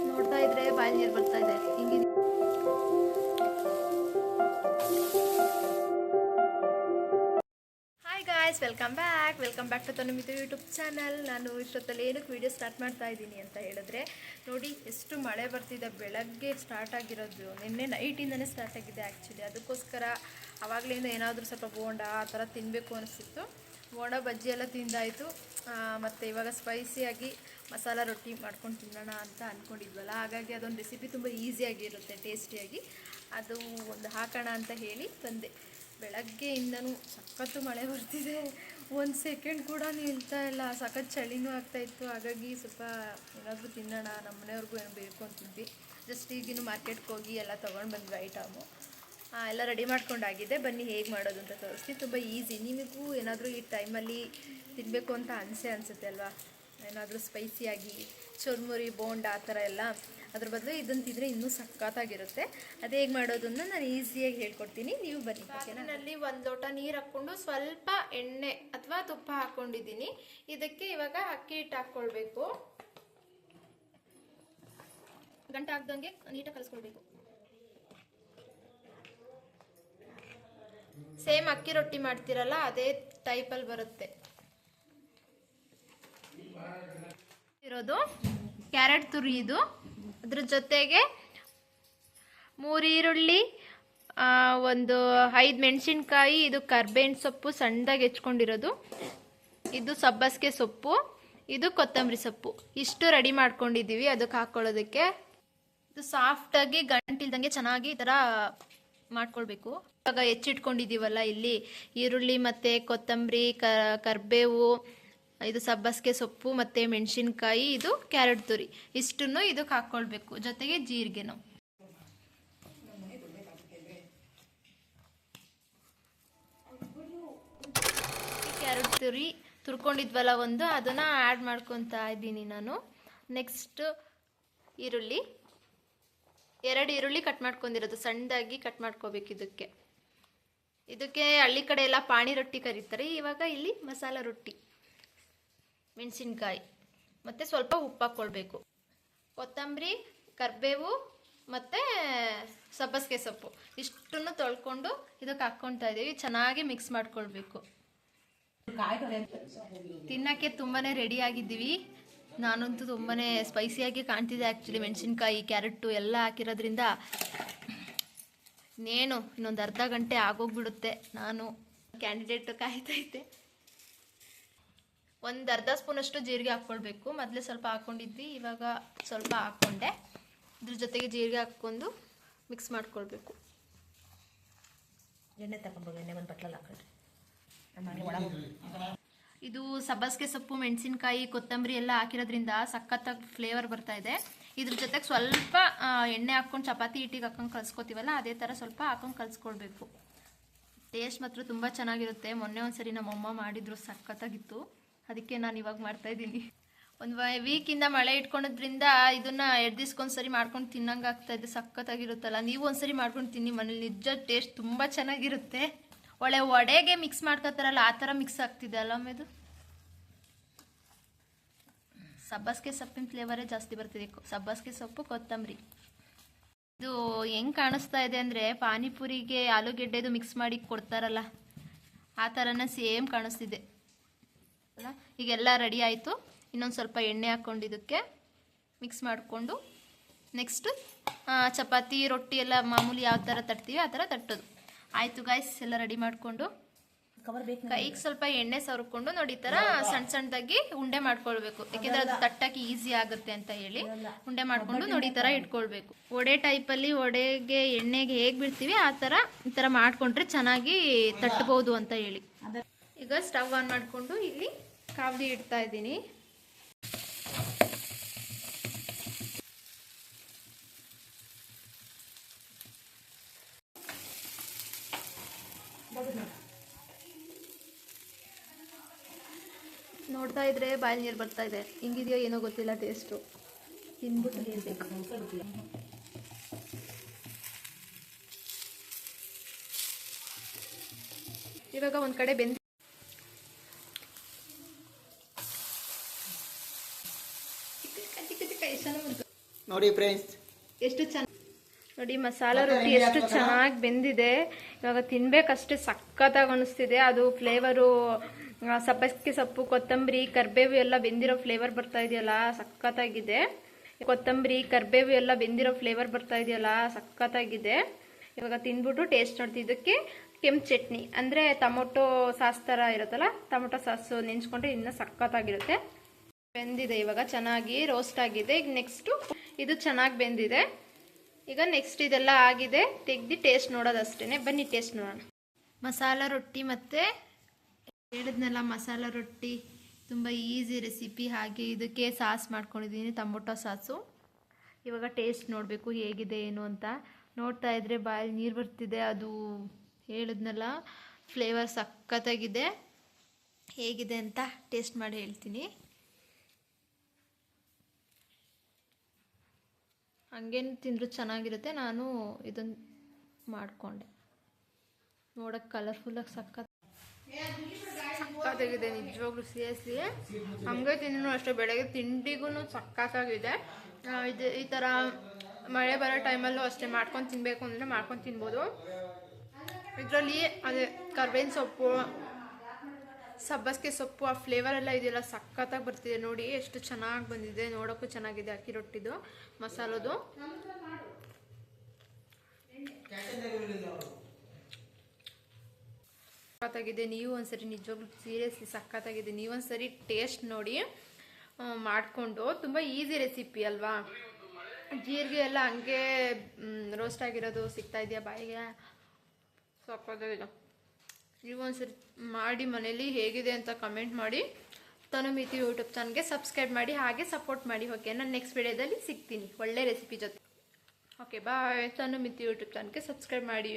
ನೋಡ್ತಾ ಇದ್ರೆ ಬಾಯಿ ನೀರು ಬರ್ತಾ ಇದೆ. Hi guys welcome back welcome back to ತನುಮಿತು YouTube channel ನಾನು ಇಷ್ಟೊತ್ತಲ್ಲಿ ಏನಕ್ಕೆ ವೀಡಿಯೋ ಸ್ಟಾರ್ಟ್ ಮಾಡ್ತಾ ಇದ್ದೀನಿ ಅಂತ ಹೇಳಿದ್ರೆ, ನೋಡಿ ಎಷ್ಟು ಮಳೆ ಬರ್ತಿದೆ. ಬೆಳಗ್ಗೆ ಸ್ಟಾರ್ಟ್ ಆಗಿರೋದು. ನಿನ್ನೆ ನೈಟಿಂದನೇ ಸ್ಟಾರ್ಟ್ ಆಗಿದೆ ಆ್ಯಕ್ಚುಲಿ ಅದಕ್ಕೋಸ್ಕರ ಆವಾಗಲಿಂದ ಏನಾದರೂ ಸ್ವಲ್ಪ ಬೋಂಡ ಆ ಥರ ತಿನ್ನಬೇಕು ಅನಿಸ್ತಿತ್ತು ಬೋಂಡ ಬಜ್ಜಿ ಎಲ್ಲ ತಿಂದಾಯಿತು. ಮತ್ತು ಇವಾಗ ಸ್ಪೈಸಿಯಾಗಿ ಮಸಾಲ ರೊಟ್ಟಿ ಮಾಡ್ಕೊಂಡು ತಿನ್ನೋಣ ಅಂತ ಅಂದ್ಕೊಂಡಿದ್ವಲ್ಲ ಹಾಗಾಗಿ ಅದೊಂದು ರೆಸಿಪಿ ತುಂಬ ಈಸಿಯಾಗಿರುತ್ತೆ ಟೇಸ್ಟಿಯಾಗಿ ಅದು ಒಂದು ಹಾಕೋಣ ಅಂತ ಹೇಳಿ ತಂದೆ ಬೆಳಗ್ಗೆಯಿಂದನೂ ಸಖತ್ತು ಮಳೆ ಬರ್ತಿದೆ. ಒಂದು ಸೆಕೆಂಡ್ ಕೂಡ ನಿಲ್ತಾ ಇಲ್ಲ. ಸಖತ್ ಚಳಿನೂ ಆಗ್ತಾಯಿತ್ತು ಹಾಗಾಗಿ ಸ್ವಲ್ಪ ಏನಾದರೂ ತಿನ್ನೋಣ ನಮ್ಮ ಮನೆಯವ್ರಿಗೂ ಏನು ಬೇಕು ಅಂತಿದ್ವಿ. ಜಸ್ಟ್ ಈಗಿನ ಮಾರ್ಕೆಟ್ಗೆ ಹೋಗಿ ಎಲ್ಲ ತೊಗೊಂಡು ಬಂದ್ವಿ ಐಟಮು ಎಲ್ಲ ರೆಡಿ ಮಾಡ್ಕೊಂಡಾಗಿದೆ. ಬನ್ನಿ ಹೇಗೆ ಮಾಡೋದು ಅಂತ ತೋರಿಸ್ತೀನಿ. ತುಂಬ ಈಸಿ ನಿಮಗೂ ಏನಾದರೂ ಈ ಟೈಮಲ್ಲಿ ತಿನ್ನಬೇಕು ಅಂತ ಅನಿಸೆ ಅನಿಸುತ್ತೆ ಅಲ್ವಾ? ಏನಾದರೂ ಸ್ಪೈಸಿಯಾಗಿ ಚುರ್ಮುರಿ, ಬೋಂಡ ಆ ಥರ ಎಲ್ಲ. ಅದ್ರ ಬದಲು ಇದನ್ನು ತಿಂದರೆ ಇನ್ನೂ ಸಖತ್ತಾಗಿರುತ್ತೆ. ಅದು ಹೇಗೆ ಮಾಡೋದನ್ನು ನಾನು ಈಸಿಯಾಗಿ ಹೇಳ್ಕೊಡ್ತೀನಿ. ನೀವು ಬನ್ನಿ ಪಾತ್ರೆನಲ್ಲಿ ಒಂದು ಲೋಟ ನೀರು ಹಾಕ್ಕೊಂಡು ಸ್ವಲ್ಪ ಎಣ್ಣೆ ಅಥವಾ ತುಪ್ಪ ಹಾಕ್ಕೊಂಡಿದ್ದೀನಿ ಇದಕ್ಕೆ ಇವಾಗ ಅಕ್ಕಿ ಹಿಟ್ಟು ಹಾಕ್ಕೊಳ್ಬೇಕು ಗಂಟೆ ಹಾಕ್ದಂಗೆ ನೀಟಾಗಿ ಕಲಿಸ್ಕೊಳ್ಬೇಕು. ಸೇಮ್ ಅಕ್ಕಿ ರೊಟ್ಟಿ ಮಾಡ್ತಿರಲ್ಲ, ಅದೇ ಟೈಪಲ್ಲಿ ಬರುತ್ತೆ. ಇರೋದು ಕ್ಯಾರೆಟ್ ತುರಿ ಇದು. ಅದ್ರ ಜೊತೆಗೆ ಮೂರು ಈರುಳ್ಳಿ ಒಂದು ಐದು ಮೆಣಸಿನ್ಕಾಯಿ, ಇದು ಕರ್ಬೇವಿನ ಸೊಪ್ಪು, ಸಣ್ಣದಾಗಿ ಹೆಚ್ಕೊಂಡಿರೋದು. ಇದು ಸಬ್ಬಸಿಗೆ ಸೊಪ್ಪು, ಇದು ಕೊತ್ತಂಬರಿ ಸೊಪ್ಪು. ಇಷ್ಟು ರೆಡಿ ಮಾಡ್ಕೊಂಡಿದ್ದೀವಿ ಅದಕ್ಕೆ ಹಾಕ್ಕೊಳ್ಳೋದಕ್ಕೆ ಇದು ಸಾಫ್ಟಾಗಿ ಗಂಟಿಲ್ದಂಗೆ ಚೆನ್ನಾಗಿ ಈ ಥರ ಮಾಡ್ಕೊಳ್ಬೇಕು. ಇವಾಗ ಹೆಚ್ಚಿಟ್ಕೊಂಡಿದ್ದೀವಲ್ಲ, ಇಲ್ಲಿ ಈರುಳ್ಳಿ ಮತ್ತು ಕೊತ್ತಂಬರಿ ಕರ್ಬೇವು, ಇದು ಸಬ್ಬಸಿಗೆ ಸೊಪ್ಪು ಮತ್ತು ಮೆಣಸಿನ್ಕಾಯಿ, ಇದು ಕ್ಯಾರೆಟ್ ತುರಿ. ಇಷ್ಟನ್ನು ಇದಕ್ಕೆ ಹಾಕ್ಕೊಳ್ಬೇಕು. ಜೊತೆಗೆ ಜೀರಿಗೆನು. ಕ್ಯಾರೆಟ್ ತುರಿ ತುರ್ಕೊಂಡಿದ್ವಲ್ಲ ಒಂದು, ಅದನ್ನು ಆ್ಯಡ್ ಮಾಡ್ಕೊತಾ ಇದ್ದೀನಿ ನಾನು. ನೆಕ್ಸ್ಟ್ ಈರುಳ್ಳಿ. ಎರಡು ಈರುಳ್ಳಿ ಕಟ್ ಮಾಡ್ಕೊಂಡಿರೋದು. ಸಣ್ಣದಾಗಿ ಕಟ್ ಮಾಡ್ಕೋಬೇಕು ಇದಕ್ಕೆ. ಇದಕ್ಕೆ ಹಳ್ಳಿ ಕಡೆ ಎಲ್ಲ ಪಾಣಿ ರೊಟ್ಟಿ ಕರೀತಾರೆ. ಇವಾಗ ಇಲ್ಲಿ ಮಸಾಲ ರೊಟ್ಟಿ, ಮೆಣಸಿನ್ಕಾಯಿ, ಮತ್ತು ಸ್ವಲ್ಪ ಉಪ್ಪು ಹಾಕ್ಕೊಳ್ಬೇಕು. ಕೊತ್ತಂಬರಿ, ಕರಿಬೇವು ಮತ್ತು ಸಬ್ಬಸಿಗೆ ಸೊಪ್ಪು. ಇಷ್ಟನ್ನು ತೊಳ್ಕೊಂಡು ಇದಕ್ಕೆ ಹಾಕ್ಕೊಳ್ತಾ ಇದ್ದೀವಿ ಚೆನ್ನಾಗಿ ಮಿಕ್ಸ್ ಮಾಡ್ಕೊಳ್ಬೇಕು. ತಿನ್ನಕ್ಕೆ ತುಂಬಾನೇ ರೆಡಿ ಆಗಿದ್ದೀವಿ. ನಾನಂತೂ ತುಂಬಾ ಸ್ಪೈಸಿಯಾಗಿ ಕಾಣ್ತಿದೆ ಆ್ಯಕ್ಚುಲಿ ಮೆಣಸಿನ್ಕಾಯಿ ಕ್ಯಾರೆಟು ಎಲ್ಲ ಹಾಕಿರೋದ್ರಿಂದ ಇನ್ನೇನು, ಇನ್ನೊಂದು ಅರ್ಧ ಗಂಟೆ ಆಗೋಗ್ಬಿಡುತ್ತೆ. ನಾನು ಕ್ಯಾಂಡಿಡೇಟ್ ಕಾಯ್ತೈತೆ ಒಂದು ಅರ್ಧ ಸ್ಪೂನಷ್ಟು ಜೀರಿಗೆ ಹಾಕ್ಕೊಳ್ಬೇಕು. ಮೊದಲೇ ಸ್ವಲ್ಪ ಹಾಕ್ಕೊಂಡಿದ್ವಿ ಇವಾಗ ಸ್ವಲ್ಪ ಹಾಕ್ಕೊಂಡೆ. ಇದ್ರ ಜೊತೆಗೆ ಜೀರಿಗೆ ಹಾಕ್ಕೊಂಡು ಮಿಕ್ಸ್ ಮಾಡ್ಕೊಳ್ಬೇಕು. ಎಣ್ಣೆ ತಗೊಂಡ್ಬೋದು ಎಣ್ಣೆ ಒಂದು ಬಟ್ಲಲ್ಲಿ ಹಾಕೊಂಡ್ರಿ ಇದು ಸಬ್ಬಸ್ಗೆ ಸೊಪ್ಪು, ಮೆಣಸಿನ್ಕಾಯಿ, ಕೊತ್ತಂಬರಿ ಎಲ್ಲ ಹಾಕಿರೋದ್ರಿಂದ ಸಖತ್ತಾಗಿ ಫ್ಲೇವರ್ ಬರ್ತಾ ಇದೆ. ಇದ್ರ ಜೊತೆಗೆ ಸ್ವಲ್ಪ ಎಣ್ಣೆ ಹಾಕ್ಕೊಂಡು ಚಪಾತಿ ಹಿಟ್ಟಿಗೆ ಹಾಕೊಂಡು ಕಲ್ಸ್ಕೊತೀವಲ್ಲ ಅದೇ ಥರ ಸ್ವಲ್ಪ ಹಾಕೊಂಡು ಕಲ್ಸ್ಕೊಳ್ಬೇಕು ಟೇಸ್ಟ್ ಮಾತ್ರ ತುಂಬ ಚೆನ್ನಾಗಿರುತ್ತೆ. ಮೊನ್ನೆ ಒಂದ್ಸರಿ ನಮ್ಮಮ್ಮ ಮಾಡಿದ್ರು, ಸಖತ್ತಾಗಿತ್ತು. ಅದಕ್ಕೆ ನಾನು ಇವಾಗ ಮಾಡ್ತಾ ಇದ್ದೀನಿ. ಒಂದು ವೀಕಿಂದ ಮಳೆ ಇಟ್ಕೊಳೋದ್ರಿಂದ ಇದನ್ನ ಎರಡು ದಿವ್ಸಕ್ಕೊಂದ್ಸರಿ ಮಾಡ್ಕೊಂಡು ತಿನ್ನಂಗೆ ಆಗ್ತಾ ಇದೆ. ಸಖತ್ತಾಗಿರುತ್ತಲ್ಲ. ನೀವು ಒಂದ್ಸರಿ ಮಾಡ್ಕೊಂಡು ತಿನ್ನಿ ಮನೇಲಿ. ನಿಜ ಟೇಸ್ಟ್ ತುಂಬ ಚೆನ್ನಾಗಿರುತ್ತೆ. ಒಳ್ಳೆ ವಡೆಗೆ ಮಿಕ್ಸ್ ಮಾಡ್ಕೋತಾರಲ್ಲ, ಆ ಥರ ಮಿಕ್ಸ್ ಆಗ್ತಿದೆ ಅಲ್ಲ ಇದು? ಸಬ್ಬಸ್ಗೆ ಸೊಪ್ಪಿನ ಫ್ಲೇವರೇ ಜಾಸ್ತಿ ಬರ್ತಿದೆ. ಸಬ್ಬಸ್ಗೆ ಸೊಪ್ಪು, ಕೊತ್ತಂಬರಿ. ಇದು ಹೆಂಗ್ ಕಾಣಿಸ್ತಾ ಇದೆ ಅಂದರೆ ಪಾನಿಪುರಿಗೆ ಆಲೂಗೆಡ್ಡೆದು ಮಿಕ್ಸ್ ಮಾಡಿ ಕೊಡ್ತಾರಲ್ಲ, ಆ ಥರನೇ ಸೇಮ್ ಕಾಣಿಸ್ತಿದೆ. ಅಲ್ಲ? ಈಗೆಲ್ಲ ರೆಡಿ ಆಯಿತು. ಇನ್ನೊಂದು ಸ್ವಲ್ಪ ಎಣ್ಣೆ ಹಾಕ್ಕೊಂಡು ಇದಕ್ಕೆ ಮಿಕ್ಸ್ ಮಾಡಿಕೊಂಡು ನೆಕ್ಸ್ಟು ಚಪಾತಿ, ರೊಟ್ಟಿ ಎಲ್ಲ ಮಾಮೂಲಿ ಯಾವ ಥರ ತಟ್ತೀವಿ ಆ ಥರ ತಟ್ಟೋದು. ಆಯಿತು ಗಾಯ್ಸ್ ಎಲ್ಲ ರೆಡಿ ಮಾಡಿಕೊಂಡು ಕೈಗೆ ಸ್ವಲ್ಪ ಎಣ್ಣೆ ಸವರ್ಕೊಂಡು ನೋಡಿ ಈ ಥರ ಸಣ್ಣ ಸಣ್ಣದಾಗಿ ಉಂಡೆ ಮಾಡ್ಕೊಳ್ಬೇಕು. ಯಾಕೆಂದ್ರೆ ಅದು ತಟ್ಟಕ್ಕೆ ಈಸಿ ಆಗುತ್ತೆ ಅಂತ ಹೇಳಿ ಉಂಡೆ ಮಾಡ್ಕೊಂಡು ನೋಡಿ ಈ ಥರ ಇಟ್ಕೊಳ್ಬೇಕು. ಒಡೆ ಟೈಪಲ್ಲಿ ಒಡೆಗೆ ಎಣ್ಣೆಗೆ ಹೇಗೆ ಬಿಡ್ತೀವಿ ಆ ತರ ಈ ತರ ಮಾಡ್ಕೊಂಡ್ರೆ ಚೆನ್ನಾಗಿ ತಟ್ಟಬಹುದು ಅಂತ ಹೇಳಿ. ಈಗ ಸ್ಟವ್ ಆನ್ ಮಾಡಿಕೊಂಡು ಇಲ್ಲಿ ಕಾವಲಿ ಇಡ್ತಾ ಇದ್ದೀನಿ. ನೋಡ್ತಾ ಇದ್ರೆ ಬಾಯಿ ನೀರು ಬರ್ತಾ ಇದೆ. ಹಿಂಗಿದೆಯೋ ಏನೋ ಗೊತ್ತಿಲ್ಲ ಟೇಸ್ಟು ಹೇಳ್ಬೇಕು ಇವಾಗ ಒಂದು ಕಡೆ ಬೆಂದ ನೋಡಿ ಫ್ರೆಂಡ್ಸ್ ಎಷ್ಟು ಚೆನ್ನಾಗಿ ನೋಡಿ ಮಸಾಲ ರೊಟ್ಟಿ ಎಷ್ಟು ಚೆನ್ನಾಗಿ ಬೆಂದಿದೆ. ಇವಾಗ ತಿನ್ಬೇಕಷ್ಟೇ ಸಖತ್ತಾಗಿ ಅನಿಸ್ತಿದೆ. ಅದು ಫ್ಲೇವರು ಸಬ್ಬಸಿಗೆ ಸೊಪ್ಪು, ಕೊತ್ತಂಬರಿ, ಕರ್ಬೇವು ಎಲ್ಲ ಬೆಂದಿರೋ ಫ್ಲೇವರ್ ಬರ್ತಾ ಇದೆಯಲ್ಲ, ಸಖತ್ತಾಗಿದೆ. ಕೊತ್ತಂಬರಿ, ಕರ್ಬೇವು ಎಲ್ಲ ಬೆಂದಿರೋ ಫ್ಲೇವರ್ ಬರ್ತಾ ಇದೆಯಲ್ಲ, ಸಖತ್ತಾಗಿದೆ. ಇವಾಗ ತಿಂದ್ಬಿಟ್ಟು ಟೇಸ್ಟ್ ನೋಡ್ತೀವಿ. ಇದಕ್ಕೆ ಕೆಂಪು ಚಟ್ನಿ, ಅಂದರೆ ಟೊಮೊಟೊ ಸಾಸ್ ಥರ ಇರುತ್ತಲ್ಲ, ಟೊಮೊಟೊ ಸಾಸು ನೆಂಚ್ಕೊಂಡ್ರೆ ಇನ್ನೂ ಸಖತ್ತಾಗಿರುತ್ತೆ. ಬೆಂದಿದೆ ಇವಾಗ, ಚೆನ್ನಾಗಿ ರೋಸ್ಟ್ ಆಗಿದೆ. ಈಗ ನೆಕ್ಸ್ಟು ಇದು ಚೆನ್ನಾಗಿ ಬೆಂದಿದೆ. ಈಗ ನೆಕ್ಸ್ಟ್ ಇದೆಲ್ಲ ಆಗಿದೆ. ತೆಗ್ದು ಟೇಸ್ಟ್ ನೋಡೋದಷ್ಟೇ ಬನ್ನಿ ಟೇಸ್ಟ್ ನೋಡೋಣ. ಮಸಾಲ, ರೊಟ್ಟಿ ಮತ್ತು ಹೇಳಿದ್ನಲ್ಲ, ಮಸಾಲ ರೊಟ್ಟಿ, ತುಂಬ ಈಸಿ ರೆಸಿಪಿ ಹಾಗೆ ಇದಕ್ಕೆ ಸಾಸ್ ಮಾಡ್ಕೊಂಡಿದ್ದೀನಿ, ಟೊಮೊಟೊ ಸಾಸು. ಇವಾಗ ಟೇಸ್ಟ್ ನೋಡಬೇಕು ಹೇಗಿದೆ, ಏನು ಅಂತ. ನೋಡ್ತಾ ಇದ್ರೆ ಬಾಯಲ್ಲಿ ನೀರು ಬರ್ತಿದೆ, ಅದು ಹೇಳಿದ್ನಲ್ಲ ಫ್ಲೇವರ್ ಸಖತ್ತಾಗಿದೆ. ಹೇಗಿದೆ ಅಂತ ಟೇಸ್ಟ್ ಮಾಡಿ ಹೇಳ್ತೀನಿ. ಹಂಗೇನು ತಿಂದರೂ ಚೆನ್ನಾಗಿರುತ್ತೆ, ನಾನು ಇದನ್ನು ಮಾಡಿಕೊಂಡೆ. ನೋಡೋಕ್ಕೆ ಕಲರ್ಫುಲ್ಲಾಗಿ ಸಖತ್. ಸಖತ್ತಾಗಿದೆ ನಿಜವಾಗ್ಲೂ ಸಿ ಹಂಗೆ ತಿಂದ್ರೂ ಅಷ್ಟೇ, ಬೆಳಗ್ಗೆ ತಿಂಡಿಗೂ ಸಖತ್ತಾಗಿದೆ ಇದು ಈ ಥರ ಮಳೆ ಬರೋ ಟೈಮಲ್ಲೂ ಅಷ್ಟೇ ಮಾಡ್ಕೊಂಡು ತಿನ್ನಬೇಕು ಅಂದರೆ ಮಾಡ್ಕೊಂಡು ತಿನ್ಬೋದು. ಇದರಲ್ಲಿ ಅದೇ ಕರ್ಬೇವಿನ ಸೊಪ್ಪು, ಸಬ್ಬಸ್ಗೆ ಸೊಪ್ಪು, ಆ ಫ್ಲೇವರ್ ಎಲ್ಲ ಇದೆಯಲ್ಲ, ಸಖತ್ತಾಗಿ ಬರ್ತಿದೆ ನೋಡಿ. ಎಷ್ಟು ಚೆನ್ನಾಗಿ ಬಂದಿದೆ, ನೋಡೋಕ್ಕೂ ಚೆನ್ನಾಗಿದೆ ಅಕ್ಕಿ ರೊಟ್ಟಿದು, ಮಸಾಲದು. ಸಖತ್ತಾಗಿದೆ, ನೀವು ಒಂದ್ಸರಿ ನಿಜವಾಗ್ಲೂ ಸೀರಿಯಸ್ಲಿ ಸಖತ್ತಾಗಿದೆ ನೀವೊಂದ್ಸರಿ ಟೇಸ್ಟ್ ನೋಡಿ ಮಾಡಿಕೊಂಡು, ತುಂಬ ಈಸಿ ರೆಸಿಪಿ ಅಲ್ವಾ? ಜೀರಿಗೆ ಎಲ್ಲ ಹಂಗೆ ರೋಸ್ಟ್ ಆಗಿರೋದು ಸಿಗ್ತಾ ಇದೆಯಾ ಬಾಯಿಗೆ? ಸಖತ್ತಾಗಿದೆ. ನೀವು ಒಂದ್ಸರಿ ಮಾಡಿ ಮನೇಲಿ ಹೇಗಿದೆ ಅಂತ ಕಮೆಂಟ್ ಮಾಡಿ ತನುಮಿತಿ ಯೂಟ್ಯೂಬ್ ಚಾನಲ್ಗೆ ಸಬ್ಸ್ಕ್ರೈಬ್ ಮಾಡಿ, ಹಾಗೆ ಸಪೋರ್ಟ್ ಮಾಡಿ ಓಕೆ ನಾನು ನೆಕ್ಸ್ಟ್ ವಿಡಿಯೋದಲ್ಲಿ ಸಿಗ್ತೀನಿ. ಒಳ್ಳೆ ರೆಸಿಪಿ ಜೊತೆ. ಓಕೆ ಬಾಯ್ ತನುಮಿತಿ ಯೂಟ್ಯೂಬ್ ಚಾನಲ್ಗೆ ಸಬ್ಸ್ಕ್ರೈಬ್ ಮಾಡಿ.